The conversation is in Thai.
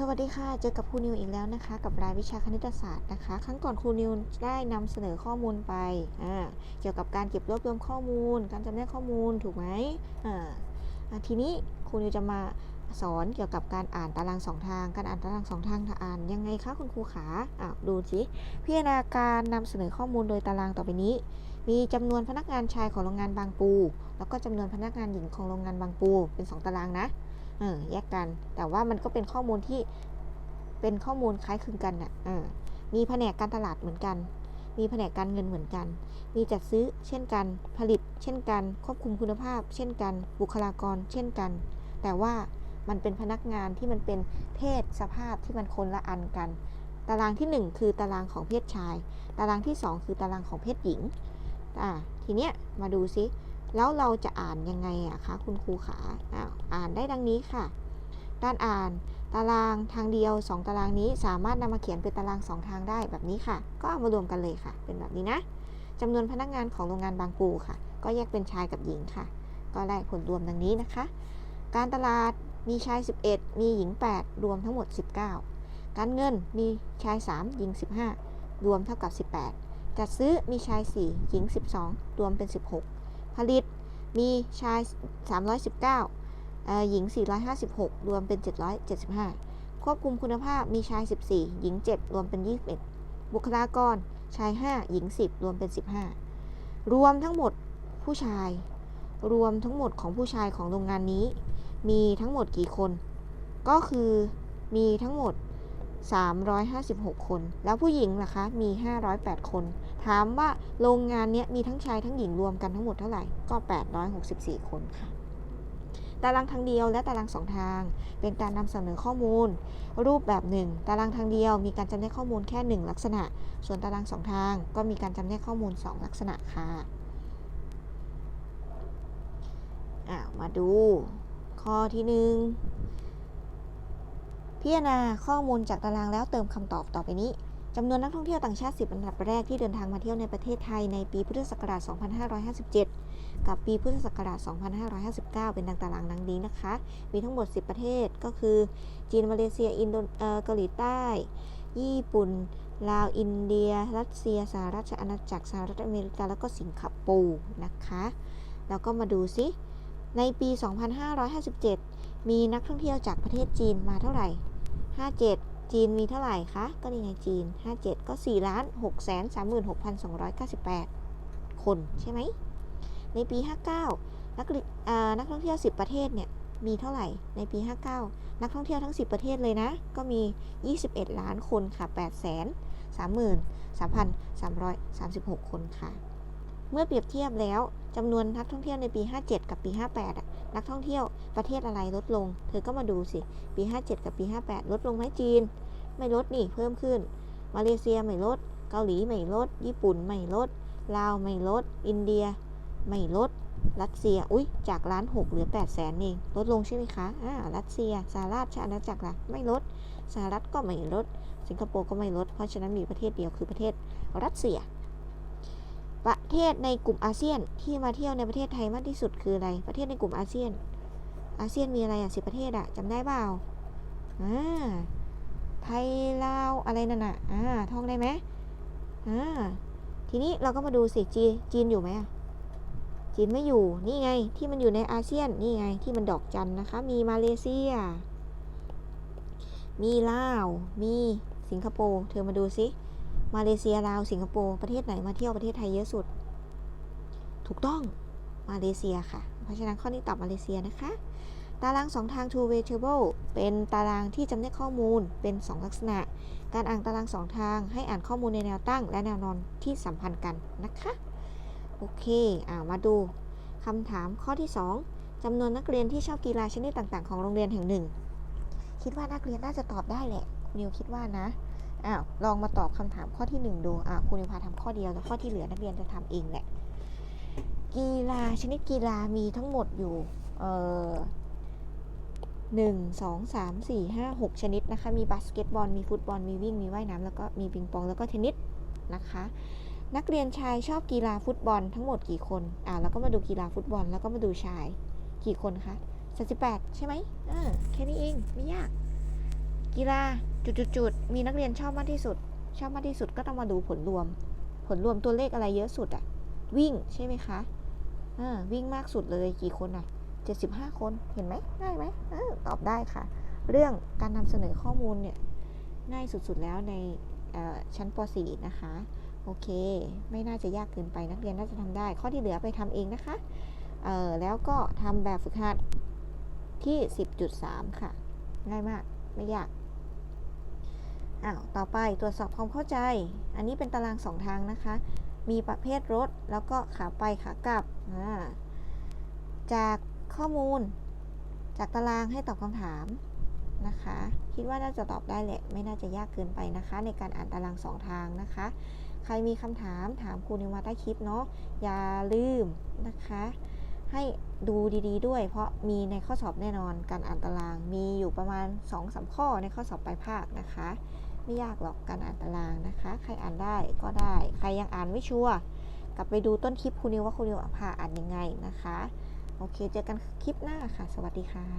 สวัสดีค่ะ เจอกับครูนิวอีกแล้วนะคะ กับรายวิชาคณิตศาสตร์นะคะ ครั้งก่อนครูนิวได้นำเสนอข้อมูลไป เกี่ยวกับการเก็บรวบรวมข้อมูล การจำแนกข้อมูลถูกไหมทีนี้ครูนิวจะมาสอนเกี่ยวกับการอ่านตารางสองทาง การอ่านตารางสองทางอ่านยังไงคะคุณครูขาอ่าดูสิพิจารณาการนำเสนอข้อมูลโดยตารางต่อไปนี้ มีจำนวนพนักงานชายของโรงงานบางปู แล้วก็จำนวนพนักงานหญิงของโรงงานบางปูเป็นสองตารางนะ เออแยกกัน แต่ว่ามันก็เป็นข้อมูลที่เป็นข้อมูลคล้ายคลึงกันน่ะอ่ามีแผนกการตลาดเหมือนกัน มีแผนกการเงินเหมือนกัน มีจัดซื้อเช่นกัน ผลิต เช่นกัน ควบคุมคุณภาพ เช่นกัน บุคลากร เช่นกัน แต่ว่ามันเป็นพนักงานที่มันเป็นเพศสภาพที่มันคนละอันกัน ตารางที่ 1 คือตารางของเพศชาย ตารางที่ 2 คือตารางของเพศหญิง อ่า ทีเนี้ยมาดูซิ แล้วเราจะอ่านยังไงอะคะคุณครูขาอ้าว อ่านได้ดังนี้ค่ะ การอ่านตารางทางเดียว 2 ตารางนี้สามารถนำมาเขียนเป็นตาราง 2 ทางได้แบบนี้ค่ะ ก็เอามารวมกันเลยค่ะ เป็นแบบนี้นะจำนวนพนักงานของโรงงานบางปูค่ะ ก็แยกเป็นชายกับหญิงค่ะ ก็ได้ผลรวมดังนี้นะคะ การตลาดมีชาย 11 มีหญิง 8 รวมทั้งหมด 19 การเงินมีชาย 3 หญิง 15 รวมเท่ากับ 18 จัดซื้อมีชาย 4 หญิง 12 รวมเป็น 16 ผลิตมีชาย 319เอ่อ หญิง 456 รวมเป็น 775 ควบคุมคุณภาพมีชาย 14 หญิง 7 รวมเป็น 21 บุคลากร ชาย 5 หญิง 10 รวมเป็น 15 รวมทั้งหมดผู้ชาย รวมทั้งหมดของผู้ชายของโรงงานนี้ มีทั้งหมดกี่คน ก็คือมีทั้งหมด 356 คน แล้วผู้หญิงล่ะคะ มี 508 คน ถามว่าโรงงานนี้มีทั้งชายทั้งหญิงรวมกันทั้งหมดเท่าไหร่ ก็ 864 คนค่ะ ตารางทางเดียวและตารางสองทาง เป็นการนำเสนอข้อมูล รูปแบบหนึ่งตารางทางเดียวมีการจำแนกข้อมูลแค่ 1 ลักษณะ ส่วนตารางสองทาง ก็มีการจำแนกข้อมูล 2 ลักษณะค่ะมาดู ข้อที่หนึ่งพิจารณาข้อมูลจากตารางแล้วเติมคำตอบต่อไปนี้ จำนวนนักท่องเที่ยวต่างชาติ 10 อันดับแรกที่เดินทางมาเที่ยวในประเทศไทยในปีพุทธศักราช 2557 กับปีพุทธศักราช 2559 เป็นดังตารางดังนี้นะคะ มีทั้งหมด 10 ประเทศก็คือ จีน มาเลเซีย อินโดเอ่อเกาหลีใต้ ญี่ปุ่น ลาว อินเดีย รัสเซีย สหราชอาณาจักร สหรัฐอเมริกา แล้วก็สิงคโปร์นะคะ แล้วก็มาดูซิในปี 2557 มีนักท่องเที่ยวจากประเทศจีนมาเท่าไหร่ 57 จีนมีเท่าไหร่คะ ก็นี่ไงจีน 57 ก็4ล้าน6แสน36,298 คนใช่ไหม ในปี 59 นักนักท่องเที่ยว 10 ประเทศเนี่ยมีเท่าไหร่ ในปี 59 นักท่องเที่ยวทั้ง 10 ประเทศเลยนะ ก็มี 21 ล้านคนค่ะ8แสน33,336 คนค่ะ เมื่อเปรียบเทียบแล้วจำนวนนักท่องเที่ยวในปี 57 กับปี 58อะ นักท่องเที่ยวประเทศอะไรลดลง เธอก็มาดูสิ ปี 57 กับปี 58 ลดลงไหมจีน ไม่ลดนี่เพิ่มขึ้น มาเลเซียไม่ลด เกาหลีไม่ลด ญี่ปุ่นไม่ลด ลาวไม่ลด อินเดีย ไม่ลด รัสเซีย อุ้ยจากล้านหกเหลือ8 0 0แสนเอง ลดลงใช่ไหมคะอ่ารัสเซีย สหราชอาณาจักรล่ะ ไม่ลด สหรัฐก็ไม่ลด สิงคโปร์ก็ไม่ลด เพราะฉะนั้นมีประเทศเดียวคือประเทศรัสเซีย ประเทศในกลุ่มอาเซียนที่มาเที่ยวในประเทศไทยมากที่สุดคืออะไร ประเทศในกลุ่มอาเซียน อาเซียนมีอะไรอะสิประเทศอะจำได้เปล่าอ่าไทยลาวอะไรนั่นน่ะอ่าท่องได้ไหมอ่าทีนี้เราก็มาดูสิจีจีนอยู่ไหมอะจีนไม่อยู่นี่ไงที่มันอยู่ในอาเซียนนี่ไงที่มันดอกจันนะคะ มีมาเลเซีย มีลาว มีสิงคโปร์เธอมาดูสิ มาเลเซียลาวสิงคโปร์ประเทศไหนมาเที่ยวประเทศไทยเยอะสุด ถูกต้องมาเลเซียค่ะ เพราะฉะนั้นข้อนี้ตอบมาเลเซียนะคะ ตารางสองทาง two way table เป็นตารางที่จำแนกข้อมูลเป็น 2 ลักษณะ การอ่านตารางสองทางให้อ่านข้อมูลในแนวตั้ง และแนวนอนที่สัมพันธ์กันนะคะ โอเคอ่ามาดูคำถามข้อที่ 2จำนวนนักเรียนที่ชอบกีฬาชนิดต่างๆ ของโรงเรียนแห่งหนึ่ง คิดว่านักเรียนน่าจะตอบได้แหละคุณนิวคิดว่านะ อ้าวลองมาตอบคำถามข้อที่ 1 ดูอ่าคุณนิพาทำข้อเดียวแล้วข้อที่เหลือนักเรียนจะทำเองแหละกีฬาชนิดกีฬามีทั้งหมดอยู่เอ่อหนึ่งสองสามสี่ห้าหกชนิดนะคะ มีบาสเกตบอล มีฟุตบอล มีวิ่ง มีว่ายน้ำแล้วก็มีปิงปอง แล้วก็เทนนิสนะคะ นักเรียนชายชอบกีฬาฟุตบอลทั้งหมดกี่คน อ่าแล้วก็มาดูกีฬาฟุตบอล แล้วก็มาดูชายกี่คนคะ38ใช่ไหมอ่าแค่นี้เอง ไม่ยาก กีฬาจุดๆมีนักเรียนชอบมากที่สุด ชอบมากที่สุดก็ต้องมาดูผลรวม ผลรวมตัวเลขอะไรเยอะสุดอะวิ่งใช่ไหมคะอ่าวิ่งมากสุดเลยกี่คนอะ75 คนเห็นไหมง่ายไหมออตอบได้ค่ะ เรื่องการนำเสนอข้อมูลเนี่ยง่ายสุดๆแล้วในชั้นป .4 นะคะ โอเค ไม่น่าจะยากเกินไปนักเรียนน่าจะทำได้ ข้อที่เหลือไปทำเองนะคะเออแล้วก็ทำแบบฝึกหัดที่ 10.3 ค่ะ ง่ายมาก ไม่ยาก อ้าวต่อไปตรวจสอบความเข้าใจ อันนี้เป็นตารางสองทางนะคะ มีประเภทรถ แล้วก็ขาไปขากลับ จากข้อมูล จากตารางให้ตอบคำถามนะคะ คิดว่าน่าจะตอบได้แหละ ไม่น่าจะยากเกินไปนะคะ ในการอ่านตารางสองทางนะคะ ใครมีคำถามถามครูนิวมาใต้คลิปเนาะ อย่าลืมนะคะ ให้ดูดีๆด้วย เพราะมีในข้อสอบแน่นอนการอ่านตาราง มีอยู่ประมาณ2อสข้อในข้อสอบปลายภาคนะคะ ไม่ยากหรอกการอ่านตารางนะคะ ใครอ่านได้ก็ได้ ใครยังอ่านไม่ชัวร์กลับไปดูต้นคลิปครูนิวว่าครูนิวพาอ่านยังไงนะคะ โอเค เจอกันคลิปหน้าค่ะ สวัสดีค่ะ